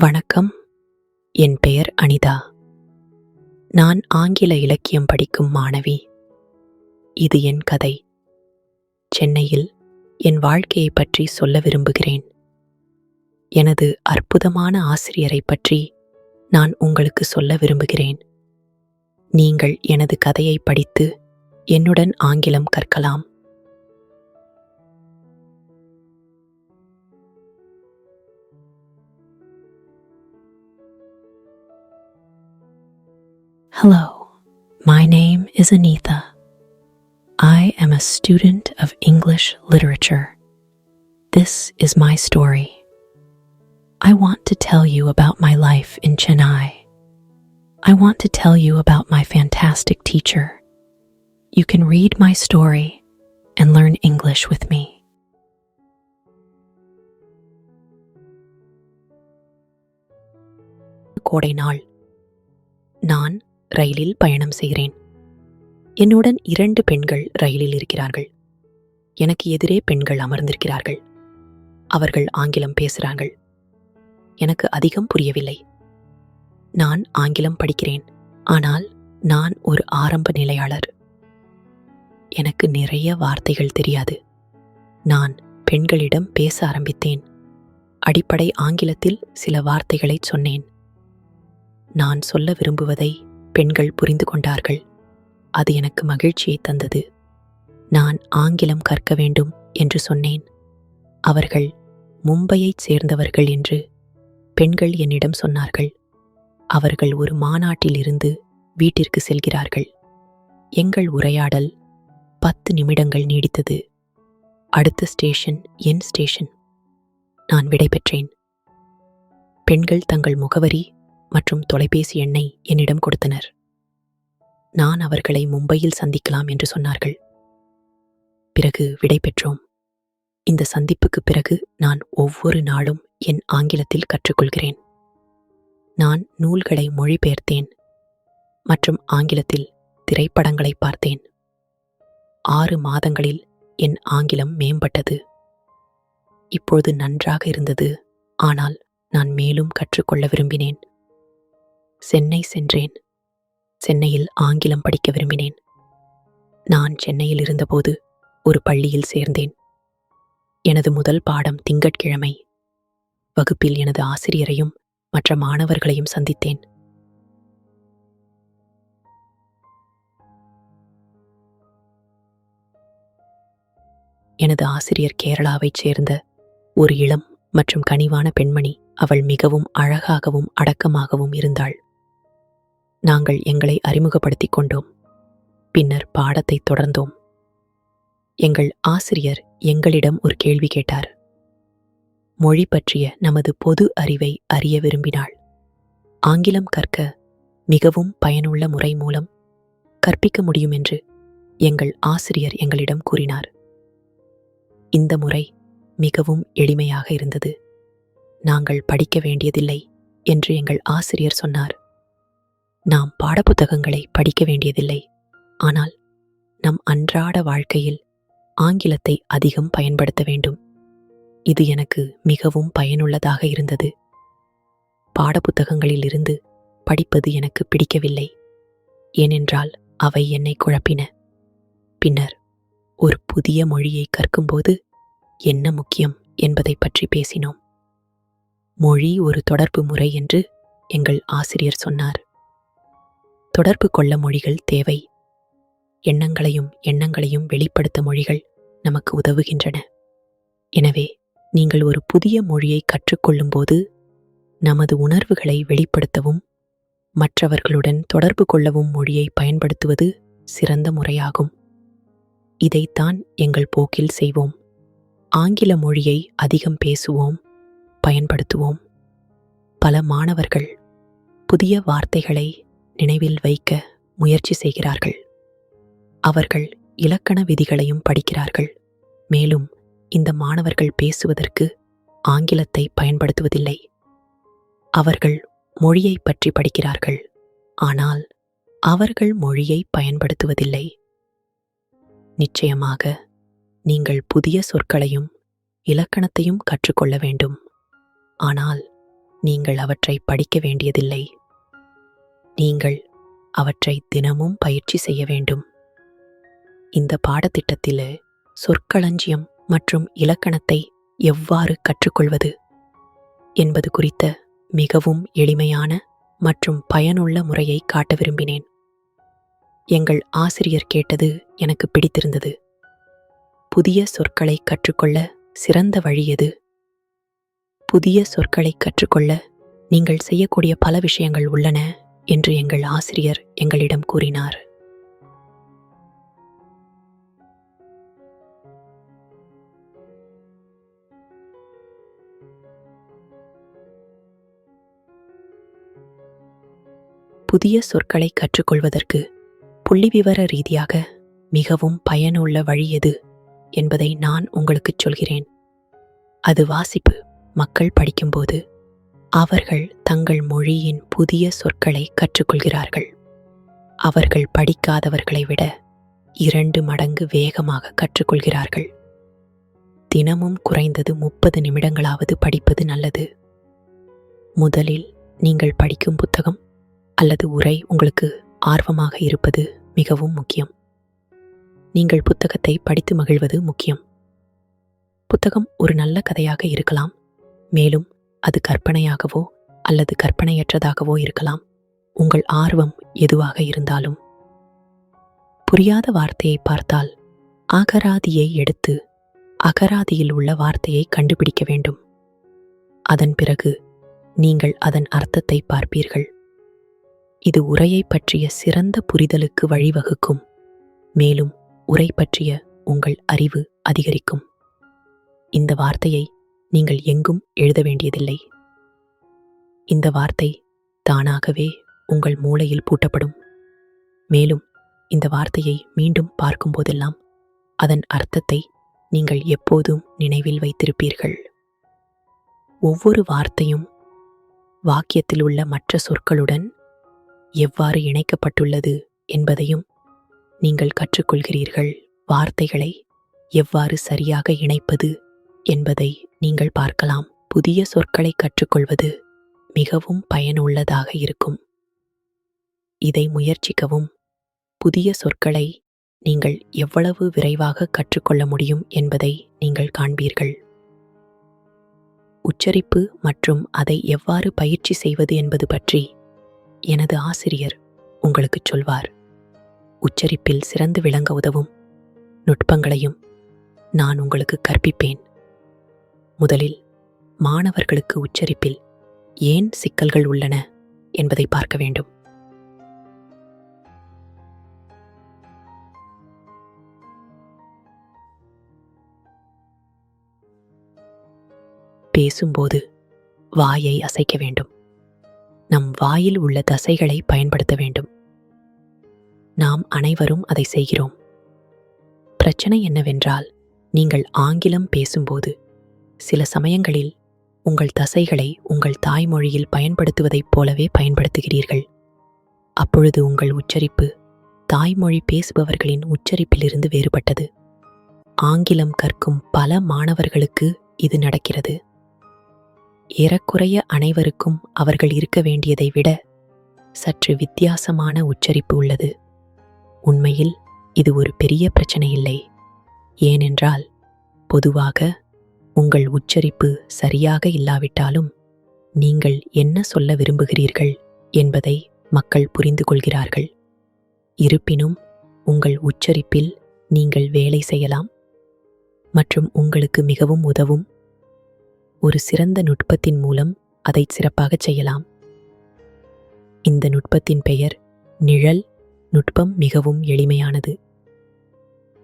வணக்கம். என் பெயர் அனிதா. நான் ஆங்கில இலக்கியம் படிக்கும் மாணவி. இது என் கதை. சென்னையில் என் வாழ்க்கையை பற்றி சொல்ல விரும்புகிறேன். எனது அற்புதமான ஆசிரியரை பற்றி நான் உங்களுக்கு சொல்ல விரும்புகிறேன். நீங்கள் எனது கதையை படித்து என்னுடன் ஆங்கிலம் கற்கலாம். Hello, my name is Anitha. I am a student of English literature. This is my story. I want to tell you about my life in Chennai. I want to tell you about my fantastic teacher. You can read my story and learn English with me. கோடை நாள் நான் ரயிலில் பயணம் செய்கிறேன். என்னுடன் இரண்டு பெண்கள் ரயிலில் இருக்கிறார்கள். எனக்கு எதிரே பெண்கள் அமர்ந்திருக்கிறார்கள். அவர்கள் ஆங்கிலம் பேசுகிறார்கள். எனக்கு அதிகம் புரியவில்லை. நான் ஆங்கிலம் படிக்கிறேன். ஆனால் நான் ஒரு ஆரம்ப நிலையாளர். எனக்கு நிறைய வார்த்தைகள் தெரியாது. நான் பெண்களிடம் பேச ஆரம்பித்தேன். அடிப்படை ஆங்கிலத்தில் சில வார்த்தைகளை சொன்னேன். நான் சொல்ல விரும்புவதை பெண்கள் புரிந்து கொண்டார்கள். அது எனக்கு மகிழ்ச்சியை தந்தது. நான் ஆங்கிலம் கற்க வேண்டும் என்று சொன்னேன். அவர்கள் மும்பையைச் சேர்ந்தவர்கள் என்று பெண்கள் என்னிடம் சொன்னார்கள். அவர்கள் ஒரு மாநாட்டிலிருந்து வீட்டிற்கு செல்கிறார்கள். எங்கள் உரையாடல் பத்து நிமிடங்கள் நீடித்தது. அடுத்த ஸ்டேஷன் என் ஸ்டேஷன். நான் விடைபெற்றேன். பெண்கள் தங்கள் முகவரி மற்றும் தொலைபேசி எண்ணை என்னிடம் கொடுத்தனர். நான் அவர்களை மும்பையில் சந்திக்கலாம் என்று சொன்னார்கள். பிறகு விடை பெற்றோம். இந்த சந்திப்புக்கு பிறகு நான் ஒவ்வொரு நாளும் என் ஆங்கிலத்தில் கற்றுக்கொள்கிறேன். நான் நூல்களை மொழிபெயர்த்தேன் மற்றும் ஆங்கிலத்தில் திரைப்படங்களை பார்த்தேன். ஆறு மாதங்களில் என் ஆங்கிலம் மேம்பட்டது. இப்பொழுது நன்றாக இருந்தது. ஆனால் நான் மேலும் கற்றுக்கொள்ள விரும்பினேன். சென்னை சென்றேன். சென்னையில் ஆங்கிலம் படிக்க விரும்பினேன். நான் சென்னையில் இருந்தபோது ஒரு பள்ளியில் சேர்ந்தேன். எனது முதல் பாடம் திங்கட்கிழமை. வகுப்பில் எனது ஆசிரியரையும் மற்ற மாணவர்களையும் சந்தித்தேன். எனது ஆசிரியர் கேரளாவைச் சேர்ந்த ஒரு இளம் மற்றும் கனிவான பெண்மணி. அவள் மிகவும் அழகாகவும் அடக்கமாகவும் இருந்தாள். நாங்கள் எங்களை அறிமுகப்படுத்திக் கொண்டோம். பின்னர் பாடத்தை தொடர்ந்தோம். எங்கள் ஆசிரியர் எங்களிடம் ஒரு கேள்வி கேட்டார். மொழி பற்றிய நமது பொது அறிவை அறிய விரும்பினாள். ஆங்கிலம் கற்க மிகவும் பயனுள்ள முறை மூலம் கற்பிக்க முடியும் என்று எங்கள் ஆசிரியர் எங்களிடம் கூறினார். இந்த முறை மிகவும் எளிமையாக இருந்தது. நாங்கள் படிக்க வேண்டியதில்லை என்று எங்கள் ஆசிரியர் சொன்னார். நாம் பாடப்புத்தகங்களை படிக்க வேண்டியதில்லை. ஆனால் நம் அன்றாட வாழ்க்கையில் ஆங்கிலத்தை அதிகம் பயன்படுத்த வேண்டும். இது எனக்கு மிகவும் பயனுள்ளதாக இருந்தது. பாடப்புத்தகங்களில் இருந்து படிப்பது எனக்கு பிடிக்கவில்லை. ஏனென்றால் அவை என்னை குழப்பின. பின்னர் ஒரு புதிய மொழியை கற்கும்போது என்ன முக்கியம் என்பதை பற்றி பேசினோம். மொழி ஒரு தொடர்பு முறை என்று எங்கள் ஆசிரியர் சொன்னார். தொடர்பு கொள்ள மொழிகள் தேவை. எண்ணங்களையும் எண்ணங்களையும் வெளிப்படுத்த மொழிகள் நமக்கு உதவுகின்றன. எனவே நீங்கள் ஒரு புதிய மொழியை கற்றுக்கொள்ளும்போது நமது உணர்வுகளை வெளிப்படுத்தவும் மற்றவர்களுடன் தொடர்பு கொள்ளவும் மொழியை பயன்படுத்துவது சிறந்த முறையாகும். இதைத்தான் எங்கள் போக்கில் செய்வோம். ஆங்கில மொழியை அதிகம் பேசுவோம் பயன்படுத்துவோம். பல மாணவர்கள் புதிய வார்த்தைகளை நினைவில் வைக்க முயற்சி செய்கிறார்கள். அவர்கள் இலக்கண விதிகளையும் படிக்கிறார்கள். மேலும் இந்த மாணவர்கள் பேசுவதற்கு ஆங்கிலத்தை பயன்படுத்துவதில்லை. அவர்கள் மொழியை பற்றி படிக்கிறார்கள். ஆனால் அவர்கள் மொழியை பயன்படுத்துவதில்லை. நிச்சயமாக நீங்கள் புதிய சொற்களையும் இலக்கணத்தையும் கற்றுக்கொள்ள வேண்டும். ஆனால் நீங்கள் அவற்றை படிக்க வேண்டியதில்லை. நீங்கள் அவற்றை தினமும் பயிற்சி செய்ய வேண்டும். இந்த பாடத்திட்டத்தில் சொற்களஞ்சியம் மற்றும் இலக்கணத்தை எவ்வாறு கற்றுக்கொள்வது என்பது குறித்த மிகவும் எளிமையான மற்றும் பயனுள்ள முறையை காட்ட விரும்பினேன். எங்கள் ஆசிரியர் கேட்டது எனக்கு பிடித்திருந்தது. புதிய சொற்களை கற்றுக்கொள்ள சிறந்த வழி எது? புதிய சொற்களை கற்றுக்கொள்ள நீங்கள் செய்யக்கூடிய பல விஷயங்கள் உள்ளன. என்று எங்கள் ஆசிரியர் எங்களிடம் கூறினார். புதிய சொற்களை கற்றுக்கொள்வதற்கு புள்ளிவிவர ரீதியாக மிகவும் பயனுள்ள வழி எது என்பதை நான் உங்களுக்குச் சொல்கிறேன். அது வாசிப்பு. மக்கள் படிக்கும்போது அவர்கள் தங்கள் மொழியின் புதிய சொற்களை கற்றுக்கொள்கிறார்கள். அவர்கள் படிக்காதவர்களை விட இரண்டு மடங்கு வேகமாக கற்றுக்கொள்கிறார்கள். தினமும் குறைந்தது முப்பது நிமிடங்களாவது படிப்பது நல்லது. முதலில் நீங்கள் படிக்கும் புத்தகம் அல்லது உரை உங்களுக்கு ஆர்வமாக இருப்பது மிகவும் முக்கியம். நீங்கள் புத்தகத்தை படித்து மகிழ்வது முக்கியம். புத்தகம் ஒரு நல்ல கதையாக இருக்கலாம். மேலும் அது கற்பனையாகவோ அல்லது கற்பனையற்றதாகவோ இருக்கலாம். உங்கள் ஆர்வம் எதுவாக இருந்தாலும். புரியாத வார்த்தையை பார்த்தால் அகராதியை எடுத்து அகராதியில் உள்ள வார்த்தையை கண்டுபிடிக்க வேண்டும். அதன் பிறகு நீங்கள் அதன் அர்த்தத்தை பார்ப்பீர்கள். இது உரையை பற்றிய சிறந்த புரிதலுக்கு வழிவகுக்கும். மேலும் உரை பற்றிய உங்கள் அறிவு அதிகரிக்கும். இந்த வார்த்தையை நீங்கள் எங்கும் எழுத வேண்டியதில்லை. இந்த வார்த்தை தானாகவே உங்கள் மூளையில் பூட்டப்படும். மேலும் இந்த வார்த்தையை மீண்டும் பார்க்கும்போதெல்லாம் அதன் அர்த்தத்தை நீங்கள் எப்போதும் நினைவில் வைத்திருப்பீர்கள். ஒவ்வொரு வார்த்தையும் வாக்கியத்தில் உள்ள மற்ற சொற்களுடன் எவ்வாறு இணைக்கப்பட்டுள்ளது என்பதையும் நீங்கள் கற்றுக்கொள்கிறீர்கள். வார்த்தைகளை எவ்வாறு சரியாக இணைப்பது என்பதை நீங்கள் பார்க்கலாம். புதிய சொற்களை கற்றுக்கொள்வது மிகவும் பயனுள்ளதாக இருக்கும். இதை முயற்சிக்கவும். புதிய சொற்களை நீங்கள் எவ்வளவு விரைவாக கற்றுக்கொள்ள முடியும் என்பதை நீங்கள் காண்பீர்கள். உச்சரிப்பு மற்றும் அதை எவ்வாறு பயிற்சி செய்வது என்பது பற்றி எனது ஆசிரியர் உங்களுக்குச் சொல்வார். உச்சரிப்பில் சிறந்து விளங்க உதவும் நுட்பங்களையும் நான் உங்களுக்கு கற்பிப்பேன். முதலில் மாணவர்களுக்கு உச்சரிப்பில் ஏன் சிக்கல்கள் உள்ளன என்பதை பார்க்க வேண்டும். பேசும்போது வாயை அசைக்க வேண்டும். நம் வாயில் உள்ள தசைகளை பயன்படுத்த வேண்டும். நாம் அனைவரும் அதை செய்கிறோம். பிரச்சனை என்னவென்றால் நீங்கள் ஆங்கிலம் பேசும்போது சில சமயங்களில் உங்கள் தசைகளை உங்கள் தாய்மொழியில் பயன்படுத்துவதைப் போலவே பயன்படுத்துகிறீர்கள். அப்பொழுது உங்கள் உச்சரிப்பு தாய்மொழி பேசுபவர்களின் உச்சரிப்பிலிருந்து வேறுபட்டது. ஆங்கிலம் கற்கும் பல மாணவர்களுக்கு இது நடக்கிறது. ஏறக்குறைய அனைவருக்கும் அவர்கள் இருக்க வேண்டியதை விட சற்று வித்தியாசமான உச்சரிப்பு உள்ளது. உண்மையில் இது ஒரு பெரிய பிரச்சனை இல்லை ஏனென்றால் பொதுவாக உங்கள் உச்சரிப்பு சரியாக இல்லாவிட்டாலும் நீங்கள் என்ன சொல்ல விரும்புகிறீர்கள் என்பதை மக்கள் புரிந்து கொள்கிறார்கள். இருப்பினும் உங்கள் உச்சரிப்பில் நீங்கள் வேலை செய்யலாம் மற்றும் உங்களுக்கு மிகவும் உதவும். ஒரு சிறந்த நுட்பத்தின் மூலம் அதை சிறப்பாகச் செய்யலாம். இந்த நுட்பத்தின் பெயர் நிழல். நுட்பம் மிகவும் எளிமையானது.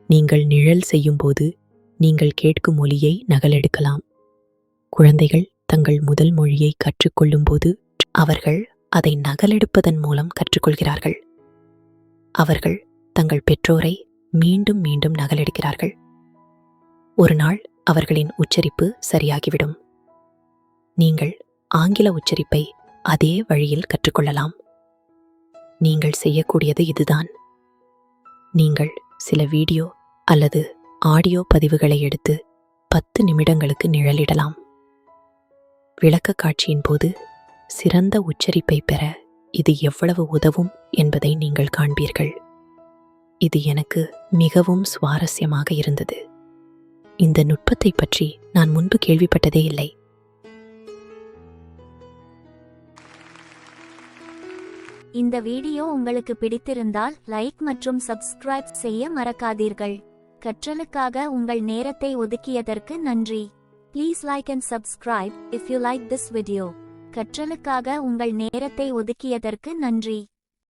நீங்கள் நிழல் செய்யும்போது நீங்கள் கேட்கும் மொழியை நகலெடுக்கலாம். குழந்தைகள் தங்கள் முதல் மொழியை கற்றுக்கொள்ளும்போது அவர்கள் அதை நகலெடுப்பதன் மூலம் கற்றுக்கொள்கிறார்கள். அவர்கள் தங்கள் பெற்றோரை மீண்டும் மீண்டும் நகலெடுக்கிறார்கள். ஒரு நாள் அவர்களின் உச்சரிப்பு சரியாகிவிடும். நீங்கள் ஆங்கில உச்சரிப்பை அதே வழியில் கற்றுக்கொள்ளலாம். நீங்கள் செய்யக்கூடியது இதுதான். நீங்கள் சில வீடியோ அல்லது ஆடியோ பதிவுகளை எடுத்து பத்து நிமிடங்களுக்கு நிழலிடலாம். விளக்க காட்சியின் போது சிறந்த உச்சரிப்பை பெற இது எவ்வளவு உதவும் என்பதை நீங்கள் காண்பீர்கள். இது எனக்கு மிகவும் சுவாரஸ்யமாக இருந்தது. இந்த நுட்பத்தை பற்றி நான் முன்பு கேள்விப்பட்டதே இல்லை. இந்த வீடியோ உங்களுக்கு பிடித்திருந்தால் லைக் மற்றும் சப்ஸ்கிரைப் செய்ய மறக்காதீர்கள். கற்றலுக்காக உங்கள் நேரத்தை ஒதுக்கியதற்கு நன்றி. Please like and subscribe if you like this video கற்றலுக்காக உங்கள் நேரத்தை ஒதுக்கியதற்கு நன்றி.